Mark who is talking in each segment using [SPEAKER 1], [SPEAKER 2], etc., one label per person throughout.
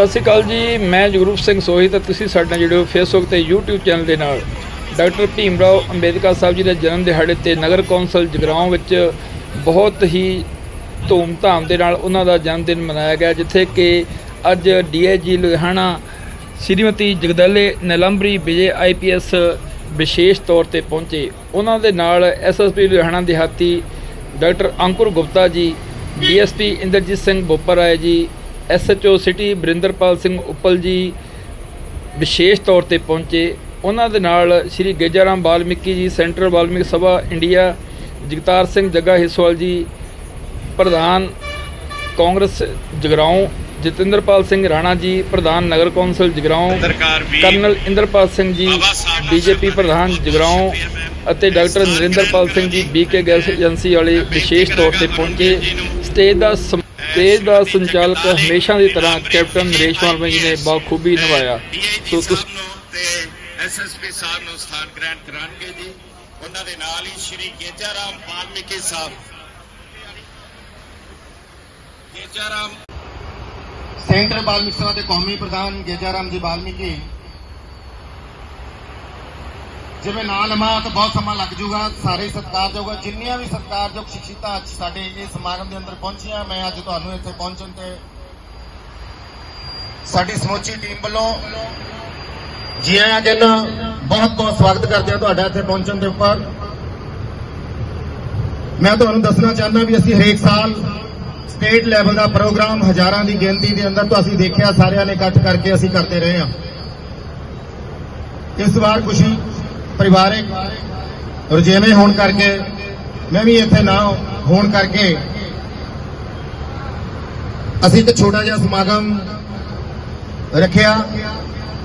[SPEAKER 1] ਸਤਿ ਸ਼੍ਰੀ ਅਕਾਲ ਜੀ, ਮੈਂ ਜਗਰੂਪ ਸਿੰਘ ਸੋਹੀ ਤੇ ਤੁਸੀਂ ਸਾਡੇ ਨਾਲ ਫੇਸਬੁੱਕ ਤੇ YouTube ਚੈਨਲ ਦੇ ਨਾਲ। ਡਾਕਟਰ ਭੀਮ ਰਾਓ ਅੰਬੇਦਕਰ ਸਾਹਿਬ ਜੀ ਦੇ ਜਨਮ ਦਿਹਾੜੇ ਤੇ ਨਗਰ ਕੌਂਸਲ ਜਗਰਾਉਂ ਵਿੱਚ ਬਹੁਤ ਹੀ ਧੂਮ-ਧਾਮ ਦੇ ਨਾਲ ਉਹਨਾਂ ਦਾ ਜਨਮ ਦਿਨ ਮਨਾਇਆ ਗਿਆ, ਜਿੱਥੇ ਕਿ ਅੱਜ ਡੀਆਈਜੀ ਲੁਧਿਆਣਾ ਸ਼੍ਰੀਮਤੀ ਜਗਦਲੇ ਨਿਲੰਬਰੀ ਵਿਜੇ ਆਈਪੀਐਸ ਵਿਸ਼ੇਸ਼ ਤੌਰ ਤੇ ਪਹੁੰਚੇ। ਉਹਨਾਂ ਦੇ ਨਾਲ ਐਸਐਸਪੀ ਲੁਧਿਆਣਾ ਦਿਹਾਤੀ ਡਾਕਟਰ ਅੰਕੁਰ ਗੁਪਤਾ ਜੀ ਡੀਐਸਪੀ ਇੰਦਰਜੀਤ ਸਿੰਘ ਬੋਪਰ ਆਏ ਜੀ ਐਸਐਚਓ ਸਿਟੀ ਬਰਿੰਦਰਪਾਲ ਸਿੰਘ ਉੱਪਲ ਜੀ ਵਿਸ਼ੇਸ਼ ਤੌਰ ਤੇ ਪਹੁੰਚੇ। ਉਹਨਾਂ ਦੇ ਨਾਲ ਸ਼੍ਰੀ ਗੇਜਾਰਾਮ ਵਾਲਮੀਕੀ ਜੀ ਸੈਂਟਰਲ ਵਾਲਮੀਕੀ ਸਭਾ ਇੰਡੀਆ ਜਗਤਾਰ ਸਿੰਘ ਜੱਗਾ ਹਿੱਸੋਵਾਲ ਜੀ ਪ੍ਰਧਾਨ ਕਾਂਗਰਸ ਜਗਰਾਉਂ ਜਤਿੰਦਰਪਾਲ ਸਿੰਘ ਰਾਣਾ ਜੀ ਪ੍ਰਧਾਨ ਨਗਰ council Jagraon colonel Inderpal Singh ji BJP ਪ੍ਰਧਾਨ ਜਗਰਾਉਂ ਅਤੇ doctor Narinderpal Singh ji BK gas agency ਵਾਲੇ ਵਿਸ਼ੇਸ਼ ਤੌਰ ਤੇ ਪਹੁੰਚੇ। ਸਟੇਜ ਦਾ ਸਟੇਜ ਦਾ ਸੰਚਾਲਕ ਹਮੇਸ਼ਾ ਦੀ ਤਰ੍ਹਾਂ ਕੈਪਟਨ ਨਰੇਸ਼ ਵਰਮਾ ਜੀ ਨੇ ਬਾਖੂਬੀ ਨਿਭਾਇਆ। ਸੋ ਤੁਸੀਂ
[SPEAKER 2] ਤੇ ਐਸਐਸਪੀ ਸਾਹਿਬ ਨੂੰ ਸਥਾਨ ਗ੍ਰਹਿਣ ਕਰਾਂਗੇ ਜੀ। ਉਹਨਾਂ ਦੇ ਨਾਲ ਹੀ ਸ਼੍ਰੀ ਗੇਜਾਰਾਮ ਵਾਲਮੀਕੀ ਸਾਹਿਬ। ਗੇਜਾਰਾਮ
[SPEAKER 3] ਸੈਂਟਰ ਬਾਲਮਿਕ ਸਭਾ ਦੇ ਕੌਮੀ ਪ੍ਰਧਾਨ ਗੇਜਾਰਾਮ ਜੀ ਬਾਲਮੀਕੀ ਜਿਵੇਂ ਨਾਂ ਲਵਾਂ ਤਾਂ ਬਹੁਤ ਸਮਾਂ ਲੱਗ ਜੂਗਾ ਸਾਰੇ ਸਤਿਕਾਰਯੋਗ ਜਿੰਨੀਆਂ ਵੀ ਸਤਿਕਾਰਯੋਗ ਸ਼ਖਸੀਅਤਾਂ ਅੱਜ ਸਾਡੇ ਇਹ ਸਮਾਗਮ ਦੇ ਅੰਦਰ ਪਹੁੰਚੀਆਂ, ਮੈਂ ਅੱਜ ਤੁਹਾਨੂੰ ਇੱਥੇ ਪਹੁੰਚਣ ਤੇ ਸਾਡੀ ਸਮੁੱਚੀ ਟੀਮ ਵੱਲੋਂ ਜੀ ਆਇਆਂ ਕਹਿੰਦਾ ਬਹੁਤ ਬਹੁਤ ਸਵਾਗਤ ਕਰਦੇ ਹਾਂ ਤੁਹਾਡਾ ਇੱਥੇ ਪਹੁੰਚਣ ਦੇ ਉੱਪਰ। ਮੈਂ ਤੁਹਾਨੂੰ ਦੱਸਣਾ ਚਾਹੁੰਦਾ ਵੀ ਅਸੀਂ ਹਰੇਕ ਸਾਲ ਸਟੇਟ ਲੈਵਲ ਦਾ ਪ੍ਰੋਗਰਾਮ ਹਜ਼ਾਰਾਂ ਦੀ ਗਿਣਤੀ ਦੇ ਅੰਦਰ ਤੋਂ ਅਸੀਂ ਦੇਖਿਆ, ਸਾਰਿਆਂ ਨੇ ਇਕੱਠ ਕਰਕੇ ਅਸੀਂ ਕਰਦੇ ਰਹੇ ਹਾਂ। ਇਸ ਵਾਰ ਖੁਸ਼ੀ ਪਰਿਵਾਰਕ ਰੁਝੇਵੇਂ ਹੋਣ ਕਰਕੇ ਮੈਂ ਵੀ ਇੱਥੇ ਨਾ ਹੋਣ ਕਰਕੇ ਅਸੀਂ ਇੱਕ ਛੋਟਾ ਜਿਹਾ ਸਮਾਗਮ ਰੱਖਿਆ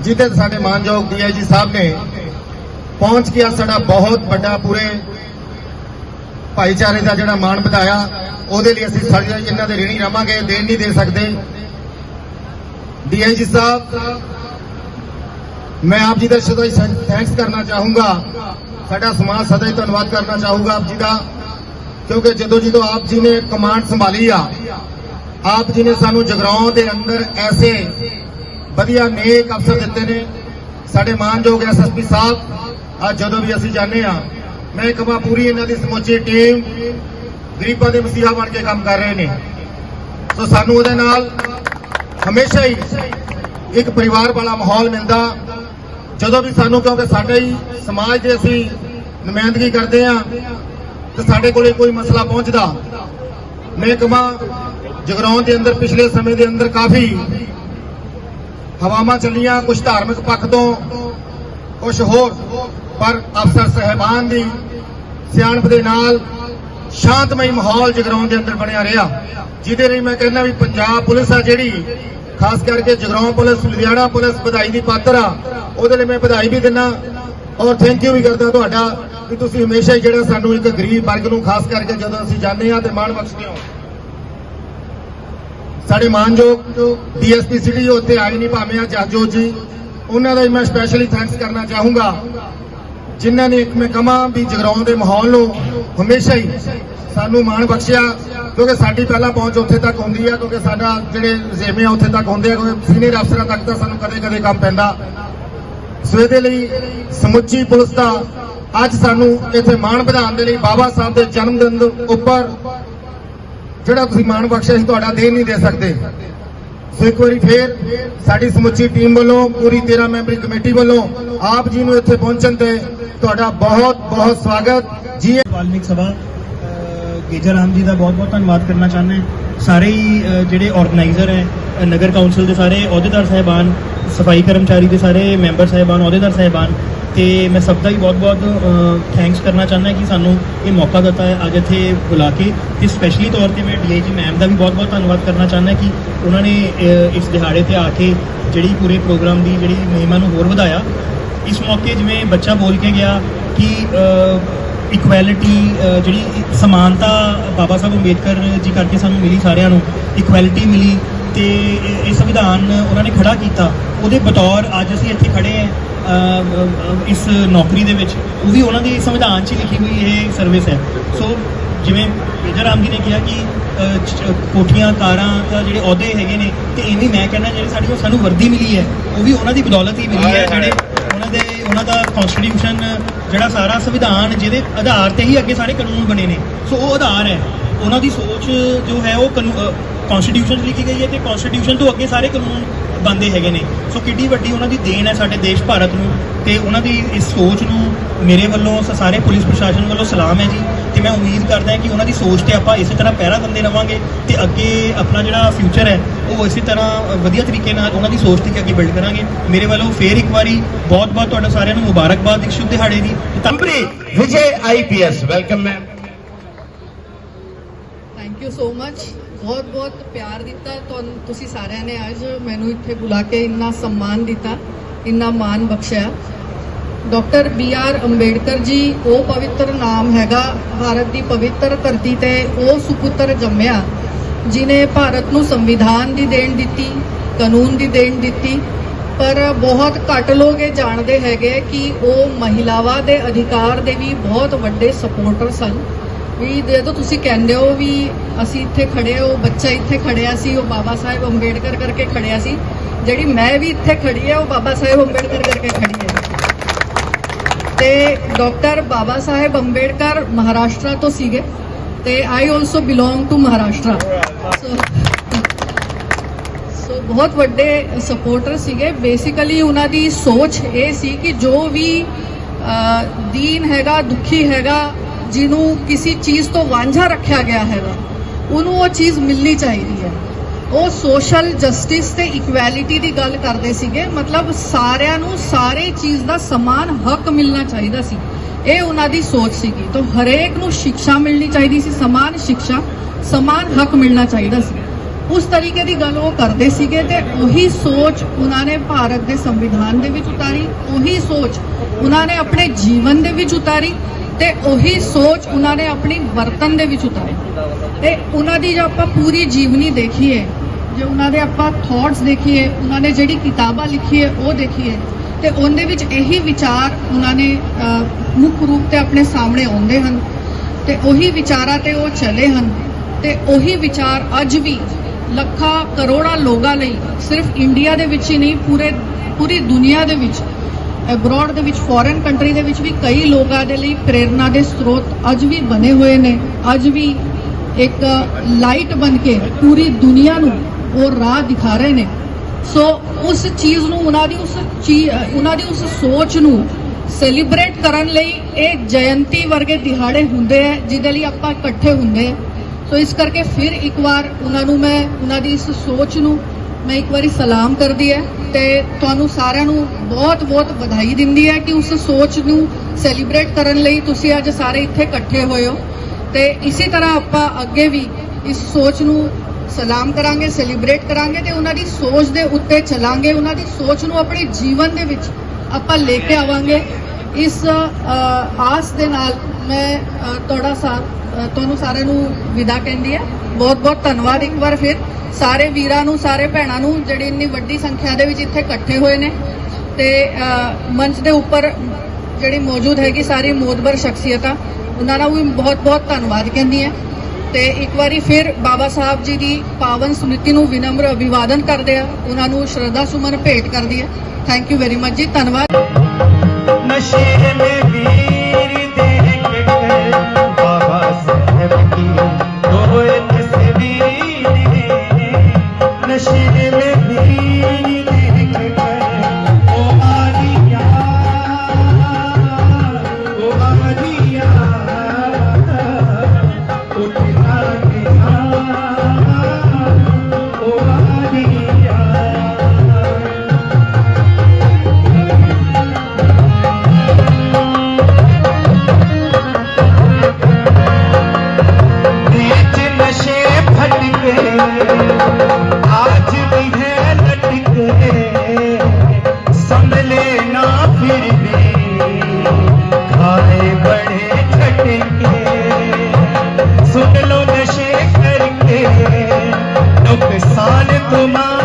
[SPEAKER 3] ਜਿੱਥੇ ਸਾਡੇ ਮਾਨਯੋਗ ਡੀਆਈਜੀ ਸਾਹਿਬ ਨੇ ਪਹੁੰਚ ਕੇ ਸਾਡਾ ਬਹੁਤ ਵੱਡਾ ਪੂਰੇ ਭਾਈਚਾਰੇ ਦਾ ਜਿਹੜਾ ਮਾਣ ਵਧਾਇਆ, ਉਹਦੇ ਲਈ ਅਸੀਂ ਸਾਰੇ ਇਹਨਾਂ ਦੇ ऋणी ਰਵਾਂਗੇ, ਦੇਣ ਨਹੀਂ ਦੇ ਸਕਦੇ। ਡੀਆਈਜੀ ਸਾਹਿਬ ਮੈਂ ਆਪ ਜੀ ਦਾ ਸਦਾ ਹੀ ਥੈਂਕਸ ਕਰਨਾ ਚਾਹੂੰਗਾ। ਸਾਡਾ ਸਮਾਜ ਸਦਾ ਹੀ ਧੰਨਵਾਦ ਕਰਨਾ ਚਾਹੂੰਗਾ ਆਪ ਜੀ ਦਾ, ਕਿਉਂਕਿ ਜਦੋਂ ਜਦੋਂ ਆਪ ਜੀ ਨੇ ਕਮਾਂਡ ਸੰਭਾਲੀ ਆ, ਆਪ ਜੀ ਨੇ ਸਾਨੂੰ ਜਗਰਾਉਂ ਦੇ ਅੰਦਰ ਐਸੇ ਵਧੀਆ ਨੇਕ ਅਫਸਰ ਦਿੱਤੇ ਨੇ। ਸਾਡੇ ਮਾਨਯੋਗ ਐਸਐਸਪੀ ਸਾਹਿਬ, ਅੱਜ ਜਦੋਂ ਵੀ ਅਸੀਂ ਜਾਂਦੇ ਆ ਮੈਂ ਕਹਾਂ ਪੂਰੀ ਇਹਨਾਂ ਦੀ ਸਮੁੱਚੀ ਟੀਮ ਗਰੀਬਾਂ ਦੇ ਮਸੀਹਾ ਬਣ ਕੇ ਕੰਮ ਕਰ ਰਹੇ ਨੇ। ਸੋ ਸਾਨੂੰ ਉਹਦੇ ਨਾਲ ਹਮੇਸ਼ਾ ਹੀ ਇੱਕ ਪਰਿਵਾਰ ਵਾਲਾ ਮਾਹੌਲ ਮਿਲਦਾ। ਜਦੋਂ ਵੀ ਸਾਨੂੰ, ਕਿਉਂਕਿ ਸਾਡੇ ਹੀ ਸਮਾਜ ਦੇ ਅਸੀਂ ਨੁਮਾਇੰਦਗੀ ਕਰਦੇ ਆ ਤੇ ਸਾਡੇ ਕੋਲੇ ਕੋਈ ਮਸਲਾ ਪਹੁੰਚਦਾ। ਮੈਂ ਕਹਾਂ, ਜਗਰਾਉਂ ਦੇ ਅੰਦਰ ਪਿਛਲੇ ਸਮੇਂ ਦੇ ਅੰਦਰ ਕਾਫੀ ਹਵਾਵਾਂ ਚੱਲੀਆਂ ਕੁਝ ਧਾਰਮਿਕ ਪੱਖ ਤੋਂ ਕੁਝ ਹੋਰ। ਪਰ ਅਫਸਰ ਸਹਿਬਾਨ ਦੀ ਸਿਆਣਪ ਦੇ ਨਾਲ ਸ਼ਾਂਤਮਈ ਮਾਹੌਲ ਜਗਰਾਉਂ ਦੇ ਅੰਦਰ ਬਣਿਆ ਰਿਹਾ। ਜਿਹਦੇ ਲਈ ਮੈਂ ਕਹਿੰਦਾ ਵੀ ਪੰਜਾਬ ਪੁਲਿਸ ਆ ਜਿਹੜੀ ਖਾਸ ਕਰਕੇ ਜਗਰਾਉਂ ਪੁਲਿਸ, ਲੁਧਿਆਣਾ ਪੁਲਿਸ ਵਧਾਈ ਦੀ ਪਾਤਰ ਆ। ਉਹਦੇ ਲਈ ਮੈਂ ਵਧਾਈ ਵੀ ਦਿੰਦਾ ਔਰ ਥੈਂਕ ਯੂ ਵੀ ਕਰਦਾ ਤੁਹਾਡਾ ਕਿ ਤੁਸੀਂ ਹਮੇਸ਼ਾ ਹੀ ਜਿਹੜਾ ਸਾਨੂੰ ਇੱਕ ਗਰੀਬ ਵਰਗ ਨੂੰ ਖਾਸ ਕਰਕੇ ਜਦੋਂ ਅਸੀਂ ਜਾਂਦੇ ਆ ਤੇ ਮਾਣ ਬਖਸ਼ਦੇ ਹੋ। ਸਾਡੇ ਮਾਨਯੋਗ ਡੀਐਸਪੀ ਸਿਟੀ ਉੱਥੇ ਆਏ ਨਹੀਂ ਭਾਵੇਂ ਆ ਜਾਜੋ ਜੀ। ਉਹਨਾਂ ਦਾ ਵੀ ਮੈਂ ਸਪੈਸ਼ਲੀ ਥੈਂਕਸ ਕਰਨਾ ਚਾਹੂੰਗਾ। ਜਿਨ੍ਹਾਂ ਨੇ ਇੱਕ ਮੈਂ ਕਹਾਂ ਵੀ ਜਗਰਾਉਂ ਦੇ ਮਾਹੌਲ ਨੂੰ ਹਮੇਸ਼ਾ ਹੀ ਸਾਨੂੰ ਮਾਣ ਬਖਸ਼ਿਆ। ਕਿਉਂਕਿ ਸਾਡੀ ਪਹਿਲਾਂ ਪਹੁੰਚ ਉੱਥੇ ਤੱਕ ਹੁੰਦੀ ਆ, ਕਿਉਂਕਿ ਸਾਡਾ ਜਿਹੜੇ ਰਜ਼ੇਮੇ ਆ ਉੱਥੇ ਤੱਕ ਹੁੰਦੇ ਆ, ਕਿਉਂਕਿ ਸੀਨੀਅਰ ਅਫਸਰਾਂ ਤੱਕ ਤਾਂ ਸਾਨੂੰ ਕਦੇ-ਕਦੇ ਕੰਮ ਪੈਂਦਾ। ਸੋ ਇਹਦੇ ਲਈ ਸਮੁੱਚੀ ਪੁਲਿਸ ਦਾ ਅੱਜ ਸਾਨੂੰ ਇੱਥੇ ਮਾਣ ਵਧਾਉਣ ਦੇ ਲਈ ਬਾਬਾ ਸਾਹਿਬ ਦੇ ਜਨਮ ਦਿਨ ਦੇ ਉੱਪਰ ਜਿਹੜਾ ਤੁਸੀਂ ਮਾਣ ਬਖਸ਼ਿਆ ਸੀ, ਤੁਹਾਡਾ ਦੇ ਨਹੀਂ ਦੇ ਸਕਦੇ। ਸੋ ਇੱਕ ਵਾਰੀ ਫੇਰ ਸਾਡੀ ਸਮੁੱਚੀ ਟੀਮ ਵੱਲੋਂ, ਪੂਰੀ 13 ਮੈਂਬਰੀ ਕਮੇਟੀ ਵੱਲੋਂ ਆਪ ਜੀ ਨੂੰ ਇੱਥੇ ਪਹੁੰਚਣ ਤੇ ਤੁਹਾਡਾ ਬਹੁਤ ਬਹੁਤ ਸਵਾਗਤ। ਜੀ
[SPEAKER 4] ਵਾਲਮੀਕ ਸਭਾ ਅ, ਰਾਮ ਜੀ ਦਾ ਬਹੁਤ ਬਹੁਤ ਧੰਨਵਾਦ ਕਰਨਾ ਚਾਹੁੰਦੇ ਸਾਰੇ ਹੀ ਜਿਹੜੇ ਆਰਗੇਨਾਈਜ਼ਰ ਹੈ ਨਗਰ ਕੌਂਸਲ ਦੇ ਸਾਰੇ ਅਹੁਦੇਦਾਰ ਸਾਹਿਬਾਨ ਸਫ਼ਾਈ ਕਰਮਚਾਰੀ ਦੇ ਸਾਰੇ ਮੈਂਬਰ ਸਾਹਿਬਾਨ ਅਹੁਦੇਦਾਰ ਸਾਹਿਬਾਨ ਤੇ ਮੈਂ ਸਭ ਦਾ ਹੀ ਬਹੁਤ ਬਹੁਤ ਥੈਂਕਸ ਕਰਨਾ ਚਾਹੁੰਦਾ ਕਿ ਸਾਨੂੰ ਇਹ ਮੌਕਾ ਦਿੱਤਾ ਹੈ ਅੱਜ ਇੱਥੇ ਬੁਲਾ ਕੇ। ਤੇ ਸਪੈਸ਼ਲੀ ਤੌਰ ਤੇ ਮੈਂ ਡੀਆਈਜੀ ਮੈਮ ਦਾ ਵੀ ਬਹੁਤ ਬਹੁਤ ਧੰਨਵਾਦ ਕਰਨਾ ਚਾਹੁੰਦਾ ਕਿ ਉਹਨਾਂ ਨੇ ਇਸ ਦਿਹਾੜੇ ਤੇ ਆ ਕੇ ਜਿਹੜੀ ਪੂਰੇ ਪ੍ਰੋਗਰਾਮ ਦੀ ਜਿਹੜੀ ਮਹਿਮਾ ਨੂੰ ਹੋਰ ਵਧਾਇਆ। ਇਸ ਮੌਕੇ ਜਿਵੇਂ ਬੱਚਾ ਬੋਲ ਕੇ ਗਿਆ ਕਿ ਇਕੁਐਲਿਟੀ ਜਿਹੜੀ ਸਮਾਨਤਾ ਬਾਬਾ ਸਾਹਿਬ ਅੰਬੇਦਕਰ ਜੀ ਕਰਕੇ ਸਾਨੂੰ ਮਿਲੀ ਸਾਰਿਆਂ ਨੂੰ ਇਕੁਐਲਿਟੀ ਮਿਲੀ ਤੇ ਇਹ- ਸੰਵਿਧਾਨ ਉਹਨਾਂ ਨੇ ਖੜਾ ਕੀਤਾ। ਉਹਦੇ ਬਤੌਰ ਅੱਜ ਅਸੀਂ ਇੱਥੇ ਖੜੇ ਅਮ, ਇਸ ਨੌਕਰੀ ਦੇ ਵਿੱਚ। ਉਹ ਵੀ ਉਹਨਾਂ ਦੀ ਸੰਵਿਧਾਨ 'ਚ ਲਿਖੀ ਹੋਈ ਇਹ ਸਰਵਿਸ ਹੈ। ਸੋ ਜਿਵੇਂ ਮੇਜਰ ਰਾਮ ਜੀ ਨੇ ਕਿਹਾ ਕਿ ਕੋਠੀਆਂ ਕਾਰਾਂ ਤਾਂ ਜਿਹੜੇ ਅਹੁਦੇ ਹੈਗੇ ਨੇ ਤੇ ਇਵੇਂ ਮੈਂ ਕਹਿੰਦਾ ਜਿਹੜੇ ਸਾਡੀ ਉਹ ਸਾਨੂੰ ਵਰਦੀ ਮਿਲੀ ਹੈ ਉਹ ਵੀ ਉਹਨਾਂ ਦੀ ਬਦੌਲਤ ਹੀ ਮਿਲੀ ਹੈ ਜਿਹੜੇ ਉਹਨਾਂ ਦੇ, ਉਹਨਾਂ ਦਾ ਕਨਸਟੀਟਿਊਸ਼ਨ ਜਿਹੜਾ ਸਾਰਾ ਸੰਵਿਧਾਨ, ਜਿਹਦੇ ਆਧਾਰ ਤੇ ਹੀ ਅੱਗੇ ਸਾਰੇ ਕਾਨੂੰਨ ਬਣੇ ਨੇ। ਸੋ ਉਹ ਆਧਾਰ ਹੈ। ਉਹਨਾਂ ਦੀ ਸੋਚ ਜੋ ਹੈ, ਉਹ ਕਨਸਟੀਟਿਊਸ਼ਨ 'ਚ ਲਿਖੀ ਗਈ ਹੈ ਤੇ ਕਨਸਟੀਟਿਊਸ਼ਨ ਤੋਂ ਅੱਗੇ ਸਾਰੇ ਕਾਨੂੰਨ ਬੰਦੇ ਹੈਗੇ ਨੇ। ਸੋ ਕਿੱਡੀ ਵੱਡੀ ਉਹਨਾਂ ਦੀ ਦੇਣ ਹੈ ਸਾਡੇ ਦੇਸ਼ ਭਾਰਤ ਨੂੰ। ਤੇ ਉਹਨਾਂ ਦੀ ਇਸ ਸੋਚ ਨੂੰ ਮੇਰੇ ਵੱਲੋਂ ਸ- ਸਾਰੇ ਪੁਲਿਸ ਪ੍ਰਸ਼ਾਸਨ ਵੱਲੋਂ ਸਲਾਮ ਹੈ ਜੀ। ਮੈਂ ਉਮੀਦ ਕਰਦਾ ਹਾਂ ਕਿ ਉਹਨਾਂ ਦੀ ਸੋਚ ਤੇ ਆਪਾਂ ਇਸੇ ਤਰ੍ਹਾਂ ਪਹਿਰਾ ਦਿੰਦੇ ਰਵਾਂਗੇ ਤੇ ਅੱਗੇ ਆਪਣਾ ਜਿਹੜਾ ਫਿਊਚਰ ਹੈ ਉਹ ਇਸੇ ਤਰ੍ਹਾਂ ਵਧੀਆ ਤਰੀਕੇ ਨਾਲ ਉਹਨਾਂ ਦੀ ਸੋਚ ਤੇ ਅੱਗੇ ਬਿਲਡ ਕਰਾਂਗੇ। ਮੇਰੇ ਵੱਲੋਂ ਫੇਰ ਇੱਕ ਵਾਰੀ ਬਹੁਤ ਬਹੁਤ ਤੁਹਾਡਾ ਸਾਰਿਆਂ ਨੂੰ ਮੁਬਾਰਕਬਾਦ ਇੱਕ ਸ਼ੁਭ ਦਿਹਾੜੇ ਦੀ।
[SPEAKER 5] ਕੰਬਰੀ Vijay IPS welcome ma'am
[SPEAKER 6] thank you so much ਬਹੁਤ ਬਹੁਤ ਪਿਆਰ ਦਿੱਤਾ ਤੁਹਾਨੂੰ ਤੁਸੀਂ ਸਾਰਿਆਂ ਨੇ ਅੱਜ ਮੈਨੂੰ ਇੱਥੇ ਬੁਲਾ ਕੇ ਇੰਨਾ ਸਨਮਾਨ ਦਿੱਤਾ ਇੰਨਾ ਮਾਣ ਬਖਸ਼ਿਆ। Doctor B R Ambedkar ji, ਉਹ ਪਵਿੱਤਰ ਨਾਮ ਹੈਗਾ, ਭਾਰਤ ਦੀ ਪਵਿੱਤਰ ਧਰਤੀ ਤੇ ਉਹ ਸੁਪੁੱਤਰ ਜੰਮਿਆ, ਜਿਨੇ ਭਾਰਤ ਨੂੰ ਸੰਵਿਧਾਨ ਦੀ ਦੇਣ ਦਿੱਤੀ, ਕਾਨੂੰਨ ਦੀ ਦੇਣ ਦਿੱਤੀ, ਪਰ ਬਹੁਤ ਘੱਟ ਲੋਕ ਇਹ ਜਾਣਦੇ ਹੈਗੇ ਕਿ ਉਹ ਮਹਿਲਾਵਾਂ ਦੇ ਅਧਿਕਾਰ ਦੇ ਵੀ ਬਹੁਤ ਵੱਡੇ ਸਪੋਰਟਰ ਸਨ। ਵੀ ਜਦੋਂ ਤੁਸੀਂ ਕਹਿੰਦੇ ਹੋ ਵੀ ਅਸੀਂ ਇੱਥੇ ਖੜੇ ਉਹ ਬੱਚਾ ਇੱਥੇ ਖੜਿਆ ਸੀ, ਉਹ ਬਾਬਾ ਸਾਹਿਬ ਅੰਬੇਡਕਰ ਕਰਕੇ ਖੜਿਆ ਸੀ, ਜਿਹੜੀ ਮੈਂ ਵੀ ਇੱਥੇ ਖੜੀ ਹੈ, ਉਹ ਬਾਬਾ ਸਾਹਿਬ ਅੰਬੇਡਕਰ ਕਰਕੇ ਖੜੀ ਹੈ। ਤੇ ਡਾਕਟਰ ਬਾਬਾ ਸਾਹਿਬ ਅੰਬੇਡਕਰ ਮਹਾਰਾਸ਼ਟਰ ਤੋਂ ਸੀਗੇ ਤੇ I also belong to Maharashtra. So so ਬਹੁਤ ਵੱਡੇ ਸਪੋਰਟਰ ਸੀਗੇ। ਬੇਸਿਕਲੀ ਉਹਨਾਂ ਦੀ ਸੋਚ ਇਹ ਸੀ ਕਿ ਜੋ ਵੀ ਦੀਨ ਹੈਗਾ, ਦੁਖੀ ਹੈਗਾ, ਜਿਹਨੂੰ ਕਿਸੇ ਚੀਜ਼ ਤੋਂ ਵਾਂਝਾ ਰੱਖਿਆ ਗਿਆ ਹੈਗਾ, ਉਹਨੂੰ ਉਹ ਚੀਜ਼ ਮਿਲਣੀ ਚਾਹੀਦੀ ਹੈ। ਉਹ ਸੋਸ਼ਲ ਜਸਟਿਸ ਤੇ ਇਕੁਐਲਿਟੀ ਦੀ ਗੱਲ ਕਰਦੇ ਸੀਗੇ। ਮਤਲਬ ਸਾਰਿਆਂ ਨੂੰ ਸਾਰੇ ਚੀਜ਼ ਦਾ ਸਮਾਨ ਹੱਕ ਮਿਲਣਾ ਚਾਹੀਦਾ ਸੀ। ਇਹ ਉਹਨਾਂ ਦੀ ਸੋਚ ਸੀਗੀ। ਤਾਂ ਹਰੇਕ ਨੂੰ ਸਿੱਖਿਆ ਮਿਲਣੀ ਚਾਹੀਦੀ ਸੀ। ਸਮਾਨ ਸਿੱਖਿਆ ਸਮਾਨ ਹੱਕ ਮਿਲਣਾ ਚਾਹੀਦਾ ਸੀ। ਉਸ ਤਰੀਕੇ ਦੀ ਗੱਲ ਉਹ ਕਰਦੇ ਸੀਗੇ ਤੇ ਉਹੀ ਸੋਚ ਉਹਨਾਂ ਨੇ ਭਾਰਤ ਦੇ ਸੰਵਿਧਾਨ ਦੇ ਵਿੱਚ ਉਤਾਰੀ। ਉਹੀ ਸੋਚ ਉਹਨਾਂ ਨੇ ਆਪਣੇ ਜੀਵਨ ਦੇ ਵਿੱਚ ਉਤਾਰੀ। ਤੇ ਉਹੀ ਸੋਚ ਉਹਨਾਂ ਨੇ ਆਪਣੀ ਵਰਤਨ ਦੇ ਵਿੱਚ ਉਤਾਰੀ। ਤੇ ਉਹਨਾਂ ਦੀ ਜੇ ਆਪਾਂ ਪੂਰੀ ਜੀਵਨੀ ਦੇਖੀਏ, ਜੇ ਉਹਨਾਂ ਦੇ ਆਪਾਂ ਥਾਟਸ ਦੇਖੀਏ, ਉਹਨਾਂ ਨੇ ਜਿਹੜੀ ਕਿਤਾਬਾਂ ਲਿਖੀਏ, ਉਹ ਦੇਖੀਏ, ਤੇ ਉਹਦੇ ਵਿੱਚ ਇਹੀ ਵਿਚਾਰ ਉਹਨਾਂ ਨੇ ਮੁੱਖ ਰੂਪ ਤੇ ਆਪਣੇ ਸਾਹਮਣੇ ਆਉਂਦੇ ਹਨ। ਤੇ ਉਹੀ ਵਿਚਾਰਾਂ ਤੇ ਉਹ ਚੱਲੇ ਹਨ। ਤੇ ਉਹੀ ਵਿਚਾਰ ਅੱਜ ਵੀ ਲੱਖਾਂ ਕਰੋੜਾਂ ਲੋਕਾਂ ਲਈ ਸਿਰਫ ਇੰਡੀਆ ਦੇ ਵਿੱਚ ਹੀ ਨਹੀਂ, ਪੂਰੇ, ਪੂਰੀ ਦੁਨੀਆ ਦੇ ਵਿੱਚ ਅਬਰੋਡ ਦੇ ਵਿੱਚ ਫੋਰਨ ਕੰਟਰੀ ਦੇ ਵਿੱਚ ਵੀ ਕਈ ਲੋਕਾਂ ਦੇ ਲਈ ਪ੍ਰੇਰਣਾ ਦੇ ਸਰੋਤ ਅੱਜ ਵੀ ਬਣੇ ਹੋਏ ਨੇ। ਅੱਜ ਵੀ ਇੱਕ ਲਾਈਟ ਬਣ ਕੇ ਪੂਰੀ ਦੁਨੀਆ ਨੂੰ ਉਹ ਰਾਹ ਦਿਖਾ ਰਹੇ ਨੇ। ਸੋ ਉਸ ਚੀਜ਼ ਨੂੰ, ਉਹਨਾਂ ਦੀ ਉਸ ਚੀ- ਉਹਨਾਂ ਦੀ ਉਸ ਸੋਚ ਨੂੰ ਸੈਲੀਬ੍ਰੇਟ ਕਰਨ ਲਈ ਇਹ ਜਯੰਤੀ ਵਰਗੇ ਦਿਹਾੜੇ ਹੁੰਦੇ ਆ, ਜਿਹਦੇ ਲਈ ਆਪਾਂ ਇਕੱਠੇ ਹੁੰਦੇ ਆ। ਸੋ ਇਸ ਕਰਕੇ ਫਿਰ ਇੱਕ ਵਾਰ ਉਹਨਾਂ ਨੂੰ ਮੈਂ, ਉਹਨਾਂ ਦੀ ਇਸ ਸੋਚ ਨੂੰ ਮੈਂ ਇੱਕ ਵਾਰੀ ਸਲਾਮ ਕਰਦੀ ਹੈ ਤੇ ਤੁਹਾਨੂੰ ਸਾਰਿਆਂ ਨੂੰ ਬਹੁਤ-ਬਹੁਤ ਵਧਾਈ ਦਿੰਦੀ ਹੈ ਕਿ ਉਸ ਸੋਚ ਨੂੰ ਸੈਲੀਬ੍ਰੇਟ ਕਰਨ ਲਈ ਤੁਸੀਂ ਅੱਜ ਸਾਰੇ ਇੱਥੇ ਇਕੱਠੇ ਹੋਏ ਹੋ। ਤੇ ਇਸੇ ਤਰ੍ਹਾਂ ਆਪਾਂ ਅੱਗੇ ਵੀ ਇਸ ਸੋਚ ਨੂੰ ਸਲਾਮ ਕਰਾਂਗੇ ਸੈਲੀਬ੍ਰੇਟ ਕਰਾਂਗੇ ਤੇ ਉਹਨਾਂ ਦੀ ਸੋਚ ਦੇ ਉੱਤੇ ਚੱਲਾਂਗੇ, ਉਹਨਾਂ ਦੀ ਸੋਚ ਨੂੰ ਆਪਣੇ ਜੀਵਨ ਦੇ ਵਿੱਚ ਆਪਾਂ ਲੈ ਕੇ ਆਵਾਂਗੇ। ਇਸ ਆਸ ਦੇ ਨਾਲ ਮੈਂ ਤੁਹਾਡਾ ਸਾਥ ਤੁਹਾਨੂੰ ਸਾਰਿਆਂ ਨੂੰ ਵਿਦਾ ਕਹਿੰਦੀ ਹੈ। ਬਹੁਤ ਬਹੁਤ ਧੰਨਵਾਦ ਇੱਕ ਵਾਰ ਫਿਰ। ਸਾਰੇ ਵੀਰਾਂ ਨੂੰ, ਸਾਰੇ ਭੈਣਾਂ ਨੂੰ ਜਿਹੜੇ ਇੰਨੀ ਵੱਡੀ ਸੰਖਿਆ ਦੇ ਵਿੱਚ ਇੱਥੇ ਇਕੱਠੇ ਹੋਏ ਨੇ ਤੇ ਮੰਚ ਦੇ ਉੱਪਰ ਜਿਹੜੀ ਮੌਜੂਦ ਹੈਗੀ ਸਾਰੀ ਮੋਦਬਰ ਸ਼ਖਸੀਅਤਾਂ ਉਹਨਾਂ ਦਾ ਵੀ ਬਹੁਤ-ਬਹੁਤ ਧੰਨਵਾਦ ਕਹਿੰਦੀ ਹੈ। ਤੇ ਇੱਕ ਵਾਰੀ ਫਿਰ ਬਾਬਾ ਸਾਹਿਬ ਜੀ ਦੀ ਪਾਵਨ ਸਮ੍ਰਿਤੀ ਨੂੰ ਵਿਨਮਰ ਅਭਿਵਾਦਨ ਕਰਦੇ ਆ, ਉਹਨਾਂ ਨੂੰ ਸ਼ਰਧਾ ਸੁਮਨ ਭੇਟ ਕਰਦੀ ਹੈ ਥੈਂਕ ਯੂ ਵੈਰੀ ਮੱਚ ਜੀ, ਧੰਨਵਾਦ।
[SPEAKER 5] শিরলে দিয়ে सुन लो नशे करके तो किसान तुम्हारा